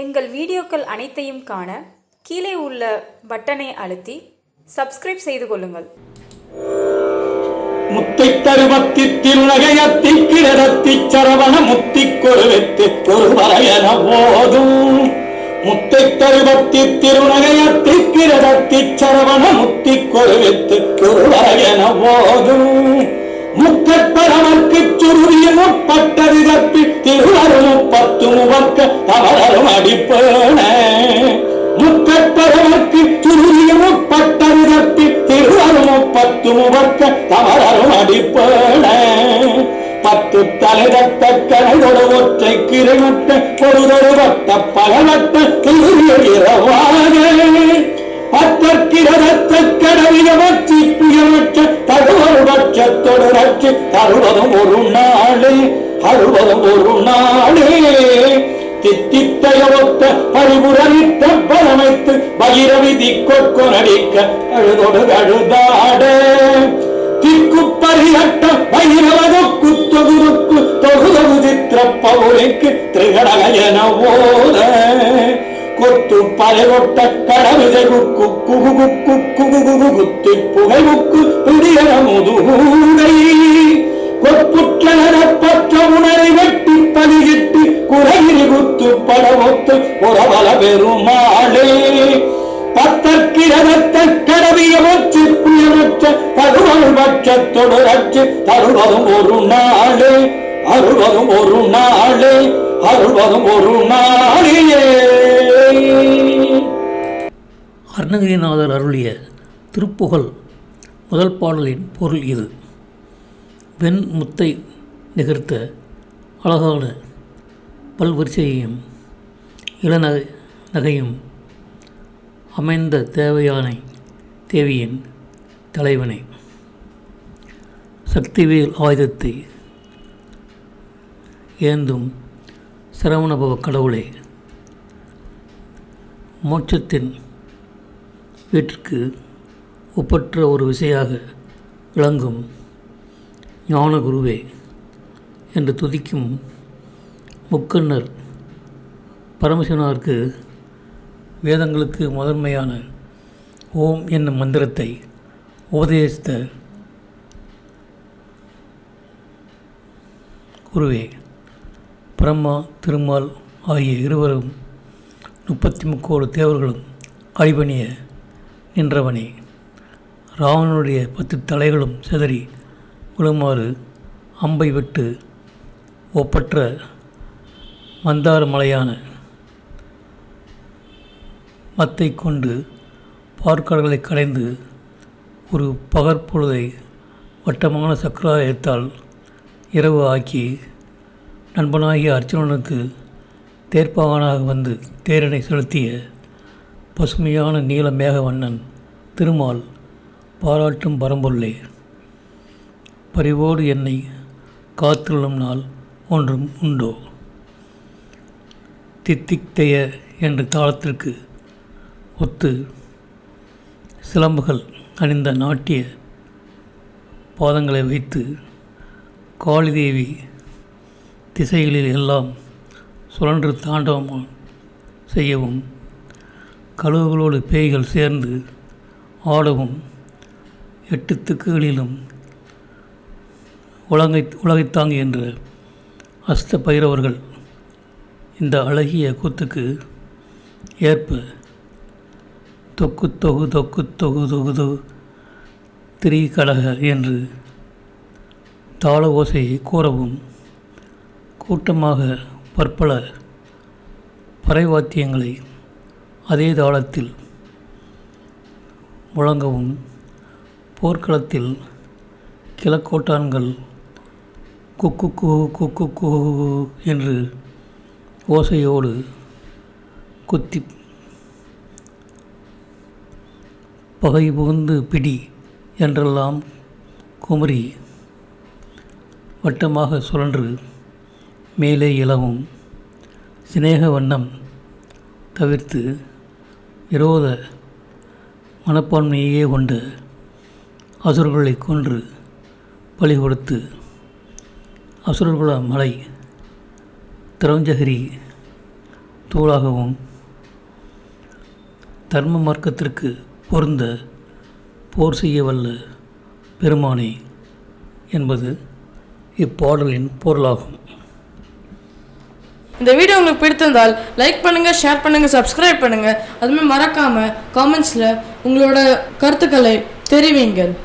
எங்கள் வீடியோக்கள் அனைத்தையும் காண கீழே உள்ள பட்டனை அழுத்தி சப்ஸ்கிரைப் செய்து கொள்ளுங்கள். முத்தை தருமத்தி திருநகையத்தி கிரதத்தி சரவண முத்தி கொருவெத்து பொருவரையன போதும் முத்தை தருமத்தி திருநகையத்தி கிரதத்தி சரவண முத்தி கொருவெத்து பொருவரையன போதும் முக்கட்பரமர்க்கு சுருவிய முற்பட்டது தப்பி திருவரும் பத்து முவர்க்க தவறரும் அடிப்பேன. முக்கட்பரமர்க்கு சுருவிய முற்பட்டது தப்பி திருவரும் பத்து முவர்க்க தவறரும் அடிப்பேன. பத்து தலைதட்ட கனைதொரு ஒற்றை கிரைமுட்ட பொருதொரு வட்ட பலவட்ட திருவிழவாக அத்தற்கிறதத்த பட்சத்தொடு அறுபதும் ஒரு நாளே அறுபதும் ஒரு நாளே. தித்தித்தையொத்த பரிபுரணித்த பரமைத்து பகிரவிதி கொற்கொனடிக்க அழுதொடு அழுதாட. திக்கு பரிகட்ட பைரவதொக்கு தொகுதுக்கு தொகுதொகு சித்திர பௌரிக்கு திரிகடகயன ஓத. கொத்து பலகொட்ட கடவிதை குக்கு குகு குக்கு குகு குகு குத்தி புகை முக்கு பிடியன முதுகூரை கொப்புற்றனப்பற்ற உணரை வெட்டி பதிகிட்டு குறைகிரி குத்து படவொத்து உறவல பெருமாளே பத்தற்கிறதத்த வச்சு புயலற்ற தருவல் பட்சத்தொடு ரட்சி தருவதும் ஒரு நாளே. அருவதும் ஒரு நாளே. அருவதும் ஒரு நாளே. அருணகிரிநாதர் அருளிய திருப்புகழ் முதல் பாடலின் பொருள் இது. வெண் முத்தை நிகர்த்த அழகான பல்வரிசையையும் இளநகை நகையும் அமைந்த தேவையானை தேவியின் தலைவனை. சக்திவேல் ஆயுதத்தை ஏந்தும் சிரவணபவ கடவுளே மோட்சத்தின் வீட்டிற்கு ஒப்பற்ற ஒரு விசையாக விளங்கும் ஞான குருவே என்று துதிக்கும் முக்கண்ணர் பரமசிவனாருக்கு வேதங்களுக்கு முதன்மையான ஓம் என்னும் மந்திரத்தை உபதேசித்த குருவே பிரம்மா திருமால் ஆகிய இருவரும் முப்பத்தி முக்கோடு தேவர்களும் அடிபணிய நின்றவனே. ராவணனுடைய பத்து தலைகளும் சிதறி விழுமாறு அம்பை விட்டு ஒப்பற்ற மந்தார மலையான மத்தை கொண்டு பார்க்கடலை கலைந்து ஒரு பகற்பொழுதை வட்டமான சக்கராயத்தால் இரவு ஆக்கி நண்பனாகிய அர்ஜுனனுக்கு தேர்ப்பாகனாக வந்து தேரினை செலுத்திய பசுமையான நீல மேகவண்ணன் திருமால் பாராட்டும் பரம்பொருளே. பரிவோடு என்னை காத்துள்ளும் நாள் ஒன்றும் உண்டோ? தித்திக்தய என்ற தாளத்திற்கு ஒத்து சிலம்புகள் அணிந்த நாட்டிய பாதங்களை வைத்து காளிதேவி திசைகளில் எல்லாம் சுழன்று தாண்டவம் செய்யவும் கழுகுகளோடு பேய்கள் சேர்ந்து ஆடவும் எட்டு திக்குகளிலும் உலகை உலகைத்தாங்கி என்ற அஸ்த பைரவர்கள் இந்த அழகிய கூத்துக்கு ஏற்ப தொக்கு தொகு தொக்கு தொகு தொகு தொகு என்று தாள ஓசையை கூறவும் கூட்டமாக பற்பல பறைவாத்தியங்களை அதே தாளத்தில் முழங்கவும் போர்க்களத்தில் கிழக்கோட்டான்கள் குக்கு குஹு குக்கு குஹு என்று ஓசையோடு குத்தி பகை புகுந்து பிடி என்றெல்லாம் குமரி வட்டமாக சுழன்று மேலே இளவும் சிநேக வண்ணம் தவிர்த்து விரோத மனப்பான்மையே கொண்ட அசுரர்களை கொன்று பலி கொடுத்து அசுரர்குல மலை திரௌஞ்சகிரி தூளாகவும் தர்ம மார்க்கத்திற்கு பொருந்த போர் செய்ய வல்ல பெருமானே என்பது இப்பாடலின் பொருளாகும். இந்த வீடியோ உங்களுக்கு பிடித்திருந்தால் லைக் பண்ணுங்கள் ஷேர் பண்ணுங்கள் சப்ஸ்கிரைப் பண்ணுங்கள் அதுமாதிரி மறக்காமல் காமெண்ட்ஸில் உங்களோட கருத்துக்களை தெரிவிங்கள்.